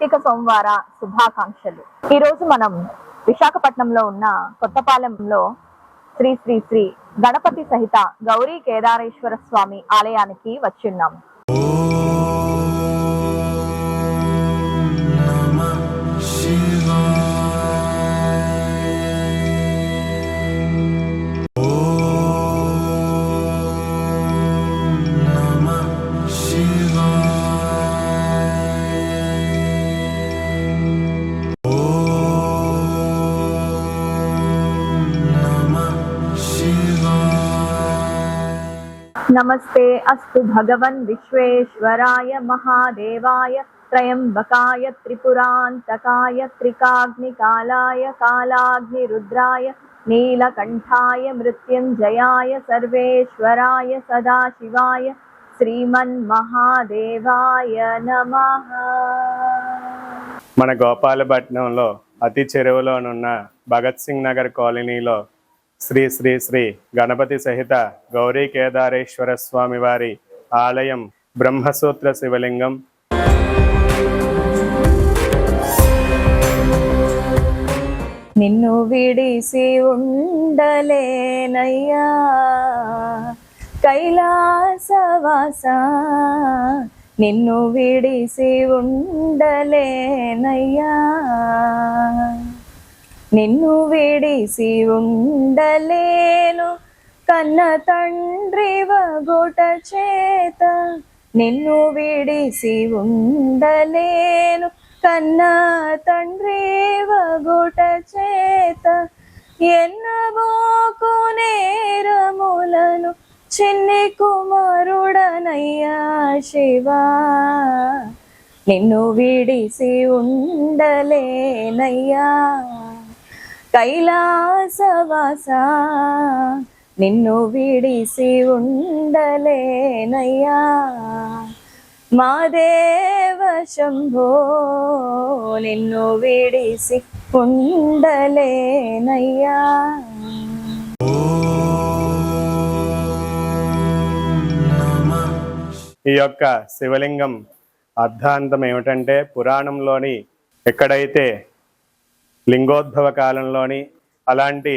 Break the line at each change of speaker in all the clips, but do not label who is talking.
కార్తీక సోమవార శుభాకాంక్షలు. ఈ రోజు మనం విశాఖపట్నంలో ఉన్న కొత్తపాలెంలో శ్రీ శ్రీ శ్రీ గణపతి సహిత గౌరీ కేదారేశ్వర స్వామి ఆలయానికి వచ్చిన్నాం నమస్తే అస్తు భగవన్ విశ్వేశ్వరాయ మహాదేవాయ త్రయంబకాయ త్రిపురాంతకాయ త్రికాగ్నికాలాయ కాలాగ్నిరుద్రాయ నీలకంఠాయ మృత్యుంజయాయ సర్వేశ్వరాయ సదాశివాయ శ్రీమన్మహాదేవాయ నమః.
మన గోపాలపట్నంలో అతి చెరువులోనున్న భగత్ సింగ్ నగర్ కాలనీలో శ్రీ శ్రీ శ్రీ గణపతి సహిత గౌరీ కేదారేశ్వర స్వామి వారి ఆలయం బ్రహ్మసూత్ర శివలింగం.
నిన్ను విడిసి ఉండలేనయ్యా. కైలాసవాస నిన్ను విడిసి ఉండలేనయ్యా. నిన్ను విడిసి ఉండలేను కన్న తండ్రి వగుట చేత నిన్ను విడిసి ఉండలేను కన్న తండ్రి వగుట చేత ఎన్నబోకు నేరములను చిన్ని కుమారుడనయ్యా శివా. నిన్ను విడిసి ఉండలేనయ్యా కైలాసవాస నిన్ను విడిసి ఉండలేనయ్యా. మా దేవ శంభో నిన్ను విడిసి ఉండలేనయ్యా.
ఈ యొక్క శివలింగం అర్ధాంతం ఏమిటంటే పురాణంలోని ఎక్కడైతే లింగోద్భవ కాలంలోని అలాంటి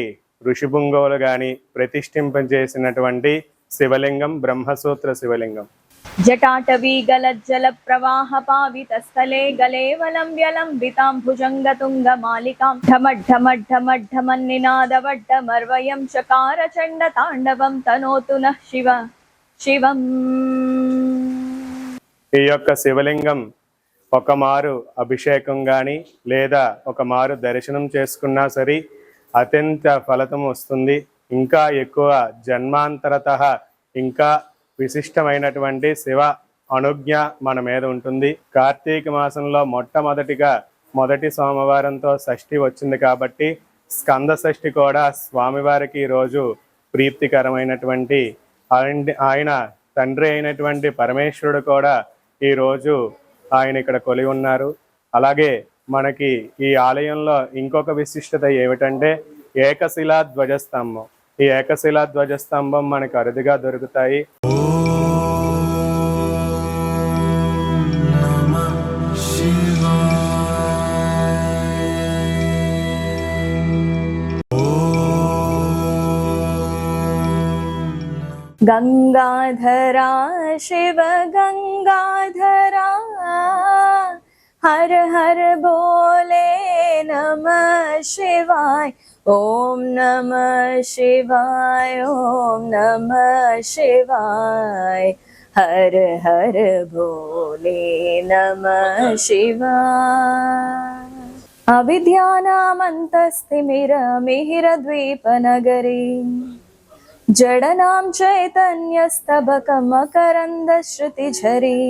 ఋషిపుంగవులు కానీ ప్రతిష్ఠింపజేసినటువంటి శివలింగం బ్రహ్మసూత్ర శివలింగం.
జటాటవీ గలజ్జల ప్రవాహ పావిత స్థలే గలేవలం భుజంగతుంగ మాలికాం. ఢమఢమఢమఢమన్నినాదవడ్డమర్వయం చకార చండ తాండవం తనోతు నః శివ. శివం.
ఈ యొక్క శివలింగం ఒక మారు అభిషేకం కానీ లేదా ఒక మారు దర్శనం చేసుకున్నా సరే అత్యంత ఫలితం వస్తుంది. ఇంకా ఎక్కువ జన్మాంతరత ఇంకా విశిష్టమైనటువంటి శివ అనుజ్ఞ మన మీద ఉంటుంది. కార్తీక మాసంలో మొట్టమొదటిగా మొదటి సోమవారంతో షష్ఠి వచ్చింది కాబట్టి స్కంద షష్ఠి కూడా స్వామివారికి ఈరోజు ప్రీతికరమైనటువంటి ఆయన- ఆయన తండ్రి అయినటువంటి పరమేశ్వరుడు కూడా ఈ రోజు ఆయన ఇక్కడ కొలి ఉన్నారు. అలాగే మనకి ఈ ఆలయంలో ఇంకొక విశిష్టత ఏమిటంటే ఏకశిలా ధ్వజస్తంభం. ఈ ఏకశిలా ధ్వజస్తంభం మనకు అరుదుగా దొరుకుతాయి.
गङ्गाधरा शिव गङ्गाधरा हर हर बोले नमः शिवाय ॐ नमः शिवाय ॐ नमः शिवाय हर हर भोले नमः शिवाय। अविद्यानामन्तस्तिमिरमिहिरद्वीपनगरी जडनां चैतन्यस्तबकमकरन्दश्रुतिझरी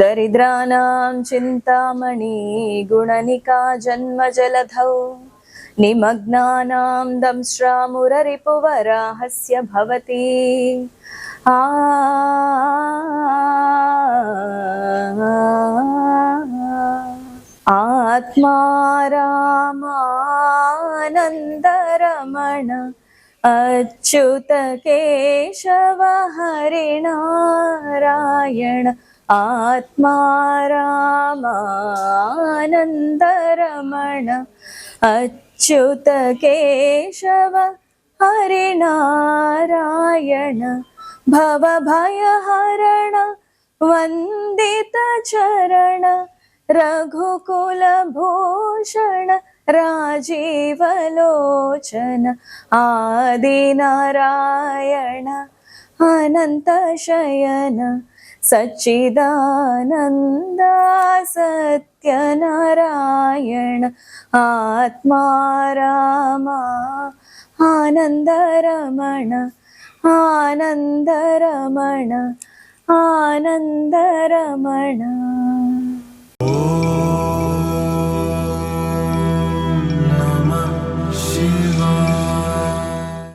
दरिद्राणां चिन्तामणि गुणनिका जन्मजलधौ निमग्नानां दंश्रामुररिपुवराहस्य भवति आत्मा रामानन्दरमण अच्युत केशव हरिणारायण आत्मा रामानन्दरमण अच्युत केशव हरिणारायण भवभयहरण वन्दितचरण रघुकुलभू ഭൂഷണ രാജീവലോചന. ആദിനാരായണ അനന്തശയന സച്ചിദാനന്ദ സത്യനാരായണ. ആത്മാരാമ ആനന്ദരമണ ആനന്ദരമണ ആനന്ദരമണ